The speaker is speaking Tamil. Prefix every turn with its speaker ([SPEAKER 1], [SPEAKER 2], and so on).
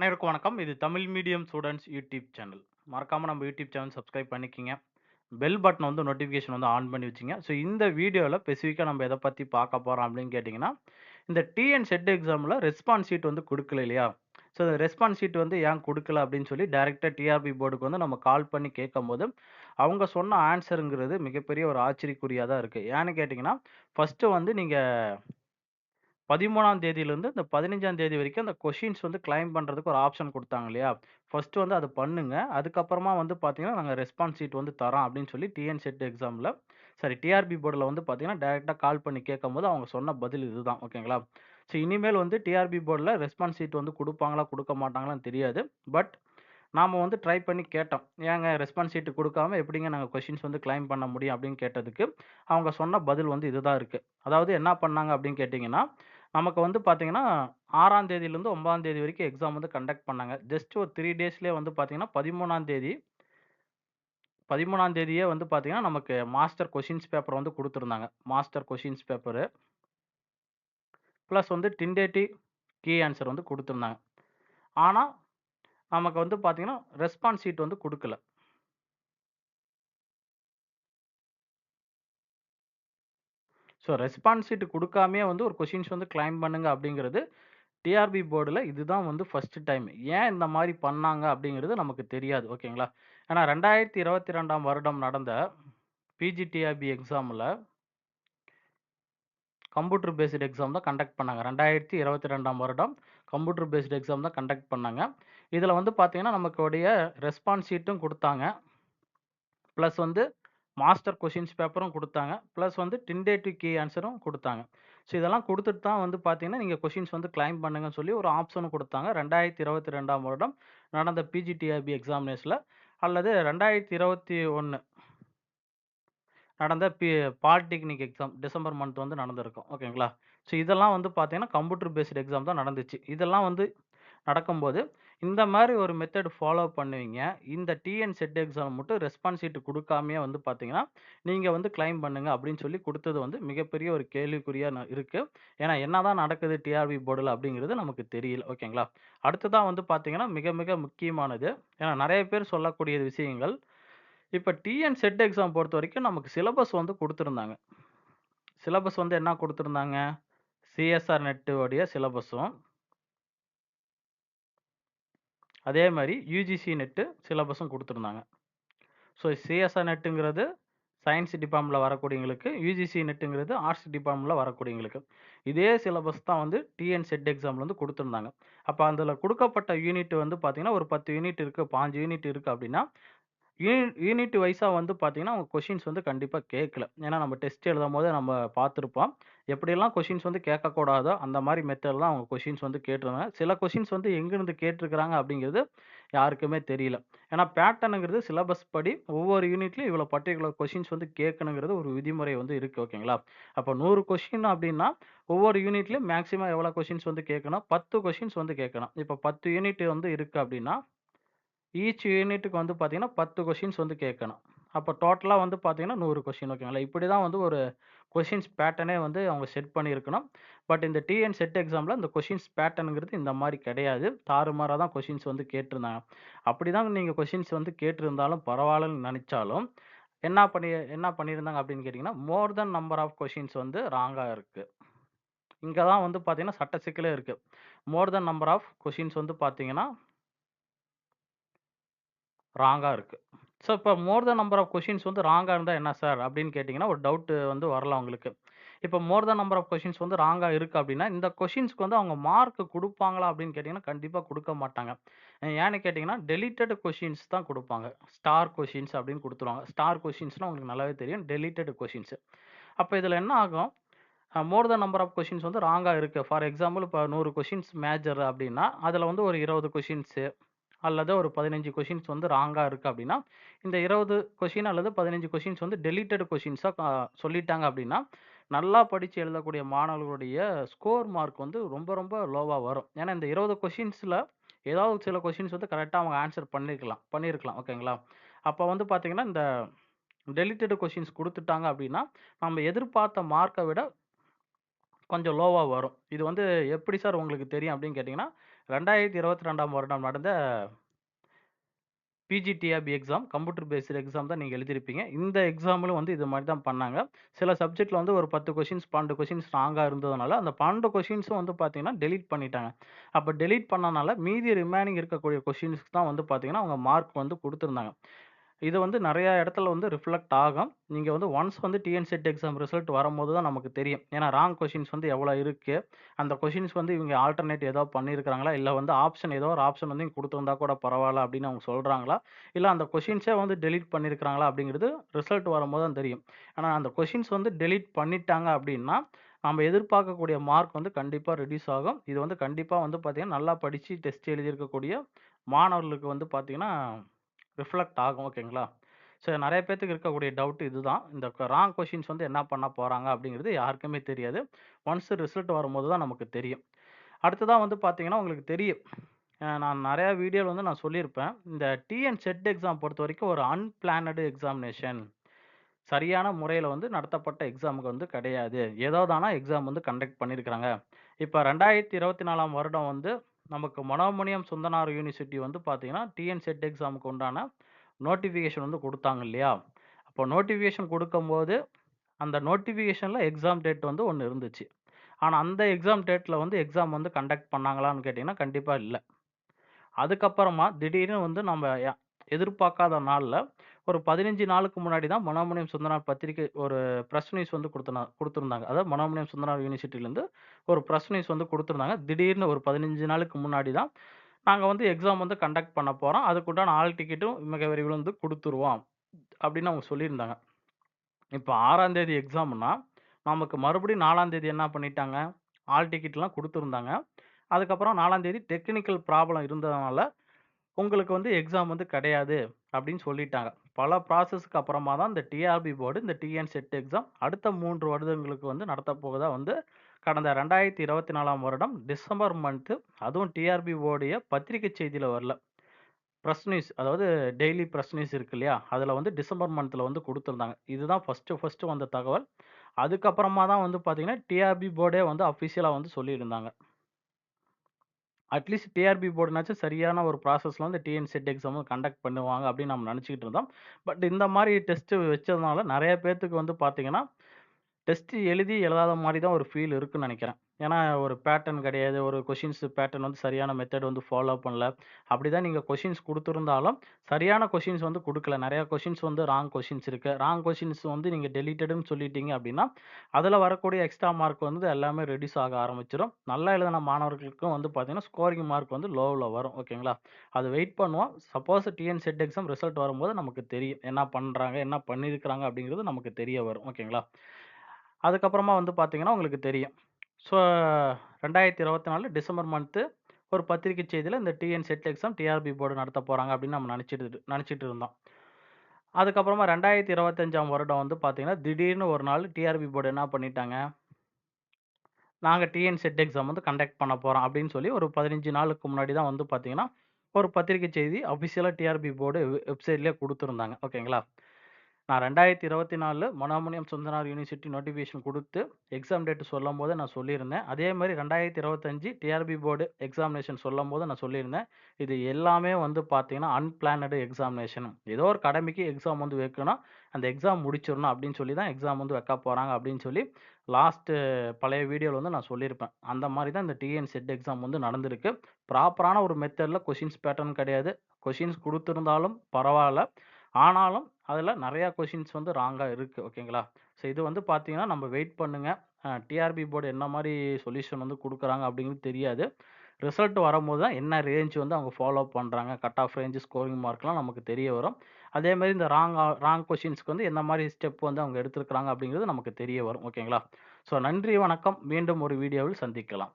[SPEAKER 1] அனைவருக்கும் வணக்கம். இது Tamil medium students YouTube channel. மறக்காமல் நம்ம யூடியூப் சேனல் சப்ஸ்கிரைப் பண்ணிக்கங்க. பெல் பட்டன் வந்து நோட்டிஃபிகேஷன் வந்து ஆன் பண்ணி வச்சுங்க. ஸோ இந்த வீடியோவில் ஸ்பெசிஃபிக்காக நம்ம எதை பற்றி பார்க்க போகிறோம் அப்படின்னு கேட்டிங்கன்னா இந்த டிஎன் செட் எக்ஸாமில் ரெஸ்பான்ஸ் ஷீட் வந்து கொடுக்கல இல்லையா? ஸோ அந்த ரெஸ்பான்ஸ் ஷீட் வந்து ஏன் கொடுக்கல அப்படின்னு சொல்லி டேரெக்டாக டிஆர்பி போர்டுக்கு வந்து நம்ம கால் பண்ணி கேட்கும்போது, அவங்க சொன்ன ஆன்சருங்கிறது மிகப்பெரிய ஒரு ஆச்சரியக்குரியாக தான் இருக்குது ஏன்னு கேட்டிங்கன்னா ஃபர்ஸ்ட்டு வந்து நீங்கள் 13ஆம் தேதியிலேருந்து இந்த 15ஆம் தேதி வரைக்கும் அந்த கொஷின்ஸ் வந்து கிளைம் பண்ணுறதுக்கு ஒரு ஆப்ஷன் கொடுத்தாங்க இல்லையா? ஃபர்ஸ்ட்டு வந்து அது பண்ணுங்க. அதுக்கப்புறமா வந்து பார்த்தீங்கன்னா, நாங்கள் ரெஸ்பான்ஸ் ஷீட் வந்து தரோம் அப்படின்னு சொல்லி டிஎன் செட் எக்ஸாமில் சரி டிஆர்பி போர்டில் வந்து பார்த்தீங்கன்னா, டேரெக்டாக கால் பண்ணி கேட்கும்போது அவங்க சொன்ன பதில் இதுதான். ஓகேங்களா? ஸோ இனிமேல் வந்து டிஆர்பி போர்டில் ரெஸ்பான்ஸ் ஷீட் வந்து கொடுப்பாங்களா கொடுக்க மாட்டாங்களான்னு தெரியாது. பட் நாம் வந்து ட்ரை பண்ணி கேட்டோம். ஏங்க ரெஸ்பான்ஸ் சீட்டு கொடுக்காம எப்படிங்க நாங்கள் கொஷின்ஸ் வந்து கிளைம் பண்ண முடியும் அப்படின்னு கேட்டதுக்கு, அவங்க சொன்ன பதில் வந்து இதுதான் இருக்குது அதாவது என்ன பண்ணாங்க அப்படின்னு கேட்டிங்கன்னா நமக்கு வந்து பார்த்தீங்கன்னா, 6ஆம் தேதியிலிருந்து 9ஆம் தேதி வரைக்கும் எக்ஸாம் வந்து கண்டக்ட் பண்ணாங்க. ஜஸ்ட் ஒரு 3 டேஸ்லயே வந்து பார்த்தீங்கன்னா, 13ஆம் தேதி 13ஆம் தேதியே வந்து பார்த்தீங்கன்னா, நமக்கு மாஸ்டர் கொஷின்ஸ் பேப்பர் வந்து குடுத்துருந்தாங்க. Master questions paper. பிளஸ் வந்து டென்டேட்டிவ் கீ ஆன்ஸர் வந்து குடுத்துருந்தாங்க. ஆனா, நமக்கு வந்து பார்த்தீங்கன்னா, ரெஸ்பான்ஸ் ஷீட் வந்து குடுக்கல. ஸோ ரெஸ்பான்ஸ் ஷீட் கொடுக்காமே வந்து ஒரு கொஷின்ஸ் வந்து கிளைம் பண்ணுங்க அப்படிங்கிறது, டிஆர்பி போர்டில் இதுதான் வந்து ஃபர்ஸ்ட்டு டைம். ஏன் இந்த மாதிரி பண்ணாங்க அப்படிங்கிறது நமக்கு தெரியாது. ஓகேங்களா? ஏன்னா 2022ஆம் வருடம் நடந்த பிஜிடிஆர்பி எக்ஸாமில் கம்ப்யூட்டர் பேஸ்டு எக்ஸாம் தான் கண்டக்ட் பண்ணாங்க. 2022ஆம் வருடம் கம்ப்யூட்டர் பேஸ்டு எக்ஸாம் தான் கண்டக்ட் பண்ணாங்க. இதில் வந்து பார்த்தீங்கன்னா, நமக்குடைய ரெஸ்பான்ஸ் ஷீட்டும் கொடுத்தாங்க ப்ளஸ் வந்து மாஸ்டர் கொஷின்ஸ் பேப்பரும் கொடுத்தாங்க ப்ளஸ் வந்து டென்டேட்டிவ் கீ ஆன்சரும் கொடுத்தாங்க ஸோ இதெல்லாம் கொடுத்துட்டு தான் வந்து பார்த்தீங்கன்னா, நீங்கள் கொஷின்ஸ் வந்து கிளைம் பண்ணுங்கன்னு சொல்லி ஒரு ஆப்ஷனும் கொடுத்தாங்க ரெண்டாயிரத்தி இருபத்தி ரெண்டாம் வருடம் நடந்த பிஜிடிஆர்பி எக்ஸாமினேஷனில் அல்லது 2021 நடந்த P polytechnic exam December month வந்து நடந்திருக்கும். ஓகேங்களா? ஸோ இதெல்லாம் வந்து பார்த்தீங்கன்னா, கம்ப்யூட்டர் பேஸ்டு எக்ஸாம் தான் நடந்துச்சு. இதெல்லாம் வந்து நடக்கும்போது, இந்த மாரி ஒரு மெத்தட் ஃபாலோ பண்ணுவீங்க. இந்த டிஎன் செட் எக்ஸாம் மட்டும் ரெஸ்பான்ஸ் ஷீட் குடுக்காமயே வந்து பார்த்தீங்கன்னா, நீங்க வந்து கிளைம் பண்ணுங்க அப்படின்னு சொல்லி குடுத்தது வந்து மிகப்பெரிய ஒரு கேள்விக்குறியா ந இருக்கு. ஏன்னா என்னதான் நடக்குது டிஆர்பி போர்டுல அப்படிங்கிறது நமக்கு தெரியல. ஓகேங்களா? அடுத்ததா வந்து பார்த்தீங்கன்னா, மிக மிக முக்கியமானது. ஏன்னா நெறைய பேர் சொல்லக்கூடிய விஷயங்கள். இப்ப டிஎன் செட் எக்ஸாம் பொறுத்தவரைக்கும் நமக்கு சிலபஸ் வந்து குடுத்திருந்தாங்க. சிலபஸ் வந்து என்ன குடுத்திருந்தாங்க? சிஎஸ்ஆர் நெட் உடைய சிலபஸும் அதே மாதிரி யூஜிசி நெட்டு சிலபஸும் கொடுத்துருந்தாங்க ஸோ சிஎஸ்ஆர் நெட்டுங்கிறது சயின்ஸ் டிபார்மில் வரக்கூடியவங்களுக்கு, யூஜிசி நெட்டுங்கிறது ஆர்ட்ஸ் டிபார்மில் வரக்கூடியவங்களுக்கு. இதே சிலபஸ் தான் வந்து டிஎன் செட் எக்ஸாமில் வந்து கொடுத்துருந்தாங்க அப்போ அதில் கொடுக்கப்பட்ட யூனிட் வந்து பார்த்திங்கன்னா ஒரு 10 யூனிட் இருக்குது பாஞ்சு யூனிட் இருக்குது அப்படின்னா, யூ யூனிட் வைஸாக வந்து பார்த்தீங்கன்னா, அவங்க கொஷின்ஸ் வந்து கண்டிப்பாக கேட்கல. ஏன்னா நம்ம டெஸ்ட் எழுதும்போது நம்ம பார்த்துருப்போம் எப்படியெல்லாம் கொஷின்ஸ் வந்து கேட்கக்கூடாதோ, அந்த மாதிரி மெத்தட்ல தான் அவங்க கொஷின்ஸ் வந்து கேட்டிருந்தாங்க. சில கொஷின்ஸ் வந்து எங்கேருந்து கேட்டிருக்கிறாங்க அப்படிங்கிறது யாருக்குமே தெரியல. ஏன்னா பேட்டனுங்கிறது சிலபஸ் படி ஒவ்வொரு யூனிட்லையும் இவ்வளோ பர்டிகுலர் கொஷின்ஸ் வந்து கேட்கணுங்கிறது ஒரு விதிமுறை வந்து இருக்குது ஓகேங்களா? அப்போ நூறு கொஷின் அப்படின்னா, ஒவ்வொரு யூனிட்லையும் மேக்ஸிமம் எவ்வளோ கொஷின்ஸ் வந்து கேட்கணும்? பத்து கொஷின்ஸ் வந்து கேட்கணும். இப்போ பத்து யூனிட் வந்து இருக்குது அப்படின்னா, ஈச் யூனிட்டுக்கு வந்து பார்த்தீங்கன்னா, பத்து கொஷின்ஸ் வந்து கேட்கணும். அப்போ டோட்டலாக வந்து பார்த்தீங்கன்னா, நூறு கொஷின் ஓகேங்களா? இப்படி தான் வந்து ஒரு கொஷின்ஸ் பேட்டர்னே வந்து அவங்க செட் பண்ணியிருக்கணும். பட் இந்த டிஎன் செட் எக்ஸாமில் இந்த கொஷின்ஸ் பேட்டனுங்கிறது இந்த மாதிரி கிடையாது. தாறுமாறாக தான் கொஷின்ஸ் வந்து கேட்டிருந்தாங்க. அப்படிதான் நீங்கள் கொஷின்ஸ் வந்து கேட்டிருந்தாலும் பரவாயில்லன்னு நினச்சாலும் என்ன பண்ணி என்ன பண்ணியிருந்தாங்க அப்படின்னு கேட்டிங்கன்னா more then number of questions வந்து ராங்காக இருக்குது இங்கே தான் வந்து பார்த்தீங்கன்னா, சட்ட சிக்கலே இருக்குது more then number of questions வந்து பார்த்தீங்கன்னா ராங்கா இருக்கு. ஸோ இப்போ more then number of questions வந்து ராங்கா இருந்தா என்ன சார்? அப்படின்னு கேட்டீங்கன்னா, ஒரு டவுட் வந்து வரலாம் உங்களுக்கு. இப்போ more then number of questions வந்து ராங்கா இருக்கு அப்படின்னா, இந்த கொஸ்டின்ஸ்க்கு வந்து அவங்க மார்க் குடுப்பாங்களா அப்படின்னு கேட்டீங்கன்னா, கண்டிப்பா குடுக்க மாட்டாங்க. ஏன்னு கேட்டீங்கன்னா, டெலிட்டட் கொஸ்டின்ஸ் தான் குடுப்பாங்க. ஸ்டார் கொஸ்டின்ஸ் அப்படின்னு குடுத்துருவாங்க. ஸ்டார் கொஸ்டின்ஸ்னா உங்களுக்கு நல்லாவே தெரியும். Deleted questions. அப்ப இதுல என்ன ஆகும்? அ more then number of questions வந்து ராங்கா இருக்கு. ஃபார் எக்ஸாம்பிள் இப்ப 100 கொஸ்டின்ஸ் மேஜர் அப்படின்னா, அதுல வந்து ஒரு 20 கொஷின்ஸு அல்லது ஒரு பதினஞ்சு கொஷின்ஸ் வந்து ராங்காக இருக்குது அப்படின்னா, இந்த இருபது கொஷின் அல்லது பதினஞ்சு கொஷின்ஸ் வந்து டெலிட்டட் கொஷின்ஸாக சொல்லிட்டாங்க அப்படின்னா, நல்லா படித்து எழுதக்கூடிய மாணவர்களுடைய ஸ்கோர் மார்க் வந்து ரொம்ப ரொம்ப லோவாக வரும். ஏன்னா இந்த இருபது கொஷின்ஸில் ஏதாவது சில கொஷின்ஸ் வந்து கரெக்டாக அவங்க ஆன்சர் பண்ணியிருக்கலாம் பண்ணியிருக்கலாம். ஓகேங்களா? அப்போ வந்து பார்த்தீங்கன்னா, இந்த டெலிட்டட் கொஷின்ஸ் கொடுத்துட்டாங்க அப்படின்னா, நம்ம எதிர்பார்த்த மார்க்கை விட கொஞ்சம் லோவாக வரும். இது வந்து எப்படி சார் உங்களுக்கு தெரியும் அப்படின்னு கேட்டிங்கன்னா 2022ஆம் வருடம் நடந்த PGTRB exam computer based exam தான் நீங்கள் எழுதியிருப்பீங்க. இந்த எக்ஸாமிலும் வந்து இது மாதிரி தான் பண்ணாங்க. சில சப்ஜெக்ட்டில் வந்து ஒரு பத்து கொஷின்ஸ் பன்னெண்டு கொஷின்ஸ் ஸ்ட்ராங்காக இருந்ததுனால, அந்த பன்னெண்டு கொஷின்ஸும் வந்து பார்த்தீங்கன்னா, டெலீட் பண்ணிட்டாங்க. அப்போ டெலீட் பண்ணனால, மீதி ரிமைனிங் இருக்கக்கூடிய கொஷின்ஸ்க்கு தான் வந்து பார்த்தீங்கன்னா, அவங்க மார்க் வந்து கொடுத்துருந்தாங்க இது வந்து நிறையா இடத்துல வந்து ரிஃப்ளெக்ட் ஆகும். நீங்க வந்து ஒன்ஸ் வந்து டிஎன்செட் எக்ஸாம் ரிசல்ட் வரும்போது தான் நமக்கு தெரியும். ஏன்னா ராங் கொஸ்டின்ஸ் வந்து எவ்வளோ இருக்கு? அந்த கொஸ்டின்ஸ் வந்து இவங்க ஆல்டர்னேட் ஏதோ பண்ணியிருக்காங்களா? இல்ல வந்து ஆப்ஷன் ஏதோ ஒரு ஆப்ஷன் வந்து குடுத்திருந்தா கூட பரவால்ல அப்படின்னு அவங்க சொல்றாங்களா? இல்ல அந்த கொஸ்டின்ஸே வந்து டெலீட் பண்ணியிருக்காங்களா? அப்படிங்கிறது ரிசல்ட் வரும்போது தான் தெரியும். ஆனா அந்த கொஸ்டின்ஸ் வந்து டெலீட் பண்ணிட்டாங்க அப்படின்னா, நம்ம எதிர்பார்க்கக்கூடிய மார்க் வந்து கண்டிப்பா ரெட்யூஸ் ஆகும். இது வந்து கண்டிப்பா வந்து பார்த்தீங்கன்னா, நல்லா படிச்சு டெஸ்ட் எழுதியிருக்கக்கூடிய மாணவர்களுக்கு வந்து பார்த்தீங்கன்னா, ரிஃப்ளெக்ட் ஆகும். ஓகேங்களா? ஸோ நிறைய பேர்த்துக்கு இருக்கக்கூடிய டவுட் இதுதான். இந்த ராங் கொஷின்ஸ் வந்து என்ன பண்ண போகிறாங்க அப்படிங்கிறது யாருக்குமே தெரியாது. ஒன்ஸ் ரிசல்ட் வரும்போது தான் நமக்கு தெரியும். அடுத்ததான் வந்து பார்த்தீங்கன்னா, உங்களுக்கு தெரியும். நான் நிறையா வீடியோவில் வந்து நான் சொல்லியிருப்பேன். இந்த டிஎன் செட் எக்ஸாம் பொறுத்த வரைக்கும் ஒரு அன்பிளானடு எக்ஸாமினேஷன். சரியான முறையில் வந்து நடத்தப்பட்ட எக்ஸாமுக்கு வந்து கிடையாது. ஏதோ தானா எக்ஸாம் வந்து கண்டக்ட் பண்ணியிருக்கிறாங்க. இப்ப 2024ஆம் வருடம் வந்து நமக்கு மனோமணியம் சுந்தனார் யூனிவர்சிட்டி வந்து பார்த்தீங்கன்னா, டிஎன் செட் எக்ஸாமுக்கு உண்டான நோட்டிஃபிகேஷன் வந்து கொடுத்தாங்க இல்லையா? அப்போ நோட்டிஃபிகேஷன் கொடுக்கும்போது அந்த நோட்டிஃபிகேஷனில் எக்ஸாம் டேட் வந்து ஒன்று இருந்துச்சு. ஆனால் அந்த எக்ஸாம் டேட்டில் வந்து எக்ஸாம் வந்து கண்டக்ட் பண்ணாங்களான்னு கேட்டிங்கன்னா கண்டிப்பாக இல்லை அதுக்கப்புறமா திடீர்னு வந்து நம்ம எதிர்பார்க்காத நாளில் ஒரு 15 நாளுக்கு முன்னாடி தான் மனோமணியம் சுந்தரனார் பத்திரிகை ஒரு பிரஸ் நியூஸ் வந்து குடுத்துனா குடுத்திருந்தாங்க. அதாவது மனோமணியம் சுந்தரனார் யூனிவர்சிட்டிலேருந்து ஒரு பிரஸ் நியூஸ் வந்து குடுத்திருந்தாங்க. திடீர்னு ஒரு 15 நாளுக்கு முன்னாடி தான், நாங்க வந்து எக்ஸாம் வந்து கண்டக்ட் பண்ண போறோம். அதுக்குண்டான ஆள் டிக்கெட்டும் மிக விரைவில் வந்து குடுத்துருவோம். அப்படின்னு அவங்க சொல்லியிருந்தாங்க. இப்ப 6ஆம் தேதி எக்ஸாம்னா, நமக்கு மறுபடியும் 4ஆம் தேதி என்ன பண்ணிட்டாங்க, ஆல் டிக்கெட்லாம் குடுத்திருந்தாங்க. அதுக்கப்புறம் 4ஆம் தேதி டெக்னிக்கல் ப்ராப்ளம் இருந்ததுனால, உங்களுக்கு வந்து எக்ஸாம் வந்து கிடையாது அப்படின்னு சொல்லிட்டாங்க. பல ப்ராசஸ்க்கு அப்புறமா தான் இந்த டிஆர்பி போர்டு இந்த டிஎன் செட் எக்ஸாம் அடுத்த மூன்று வருடங்களுக்கு வந்து நடத்தப் போவதா வந்து கடந்த 2024ஆம் வருடம் டிசம்பர் மந்த்து அதுவும் டிஆர்பி போர்டைய பத்திரிகை செய்தியில் வரல. ப்ரெஸ் நியூஸ் அதாவது டெய்லி ப்ரெஸ் நியூஸ் இருக்கு இல்லையா? அதில் வந்து டிசம்பர் மந்தில் வந்து கொடுத்துருந்தாங்க இதுதான் ஃபஸ்ட்டு ஃபஸ்ட்டு வந்த தகவல். அதுக்கப்புறமா தான் வந்து பார்த்திங்கன்னா டிஆர்பி போர்டே வந்து அஃபிஷியலாக வந்து சொல்லியிருந்தாங்க. அட்லீஸ்ட் டிஆர்பி போர்டுனாச்சும் சரியான ஒரு ப்ராசஸில் வந்து டிஎன் செட் எக்ஸாம் கண்டக்ட் பண்ணுவாங்க அப்படின்னு நம்ம நினச்சிக்கிட்டு இருந்தோம். பட் இந்த மாதிரி டெஸ்ட்டு வச்சதுனால நிறைய பேர்த்துக்கு வந்து பார்த்தீங்கன்னா, டெஸ்ட் எழுதி எழுதாத மாரி தான் ஒரு ஃபீல் இருக்குன்னு நெனைக்கிறேன். ஏன்னா ஒரு பேட்டர்ன் கிடையாது. ஒரு கொஷின்ஸ் பேட்டர்ன் வந்து சரியான மெத்தட் வந்து ஃபாலோ பண்ணல. அப்படிதான் நீங்க கொஷின்ஸ் குடுத்திருந்தாலும், சரியான கொஷின்ஸ் வந்து குடுக்கல. நெறைய கொஷின்ஸ் வந்து ராங் கொஷின்ஸ் இருக்கு. ராங் கொஷின்ஸ் வந்து நீங்க டெலீட்டட்ன்னு சொல்லிட்டீங்க அப்படின்னா, அதுல வரக்கூடிய எக்ஸ்ட்ரா மார்க் வந்து எல்லாமே ரெட்யூஸ் ஆக ஆரம்பிச்சுரும். நல்லா எழுதின மாணவர்களுக்கும் வந்து பார்த்தீங்கன்னா, ஸ்கோரிங் மார்க் வந்து லோவ்ல வரும். ஓகேங்களா? அது வெயிட் பண்ணுவோம். Suppose TN SET exam result வரும்போது நமக்கு தெரியும். என்ன பண்றாங்க, என்ன பண்ணியிருக்கிறாங்க அப்படிங்கிறது நமக்கு தெரிய வரும். ஓகேங்களா? அதுக்கப்புறமா வந்து பார்த்தீங்கன்னா, உங்களுக்கு தெரியும். ஸோ 2024 டிசம்பர் மந்த்து ஒரு பத்திரிகை செய்தியில் இந்த TN SET exam TRB board நடத்த போகிறாங்க அப்படின்னு நம்ம நினச்சிட்டு நினச்சிட்டு இருந்தோம். அதுக்கப்புறமா 2025ஆம் வருடம் வந்து பார்த்தீங்கன்னா, திடீர்னு ஒரு நாள் டிஆர்பி போர்டு என்ன பண்ணிட்டாங்க நாங்கள் டிஎன் செட் எக்ஸாம் வந்து கண்டக்ட் பண்ண போகிறோம் அப்படின்னு சொல்லி ஒரு 15 நாளுக்கு முன்னாடி தான் வந்து பார்த்தீங்கன்னா, ஒரு பத்திரிகை செய்தி அஃபிஷியலாக டிஆர்பி போர்டு வெப்சைட்லேயே கொடுத்துருந்தாங்க ஓகேங்களா? நான் 2024 மனோமணியம் சுந்தரனார் யூனிவர்சிட்டி நோட்டிஃபிகேஷன் குடுத்து, எக்ஸாம் டேட் சொல்லும்போதே நான் சொல்லியிருந்தேன். அதே மாரி 2025 டிஆர்பி போர்டு எக்ஸாமினேஷன் சொல்லும்போது நான் சொல்லியிருந்தேன். இது எல்லாமே வந்து பார்த்தீங்கன்னா, அன்பிளானடு எக்ஸாமினேஷன். ஏதோ ஒரு கடமைக்கு எக்ஸாம் வந்து வைக்கணும். அந்த எக்ஸாம் முடிச்சிரணும் அப்படின்னு சொல்லி தான் எக்ஸாம் வந்து வைக்க போறாங்க அப்படின்னு சொல்லி, லாஸ்ட்டு பழைய வீடியோல வந்து நான் சொல்லியிருப்பேன். அந்த மாரி தான் இந்த டிஎன் செட் எக்ஸாம் வந்து நடந்திருக்கு. ப்ராப்பரான ஒரு மெத்தட்ல கொஷின்ஸ் பேட்டர்ன் கிடையாது. கொஷின்ஸ் குடுத்திருந்தாலும் பரவால்ல. ஆனாலும் அதில் நிறையா கொஷின்ஸ் வந்து ராங்காக இருக்குது ஓகேங்களா? ஸோ இது வந்து பார்த்தீங்கன்னா, நம்ம வெயிட் பண்ணுங்கள் டிஆர்பி போர்டு என்ன மாதிரி சொல்யூஷன் வந்து கொடுக்குறாங்க அப்படிங்கிறது தெரியாது. ரிசல்ட் வரும்போது தான் என்ன ரேஞ்ச் வந்து அவங்க ஃபாலோ பண்ணுறாங்க கட் ஆஃப் ரேஞ்சு ஸ்கோரிங் மார்க்லாம் நமக்கு தெரிய வரும். அதே மாதிரி இந்த ராங் ஆ ராங் கொஷின்ஸ்க்கு வந்து என்ன மாதிரி ஸ்டெப் வந்து அவங்க எடுத்திருக்கிறாங்க அப்படிங்கிறது நமக்கு தெரிய வரும். ஓகேங்களா? ஸோ நன்றி, வணக்கம். மீண்டும் ஒரு வீடியோவில் சந்திக்கலாம்.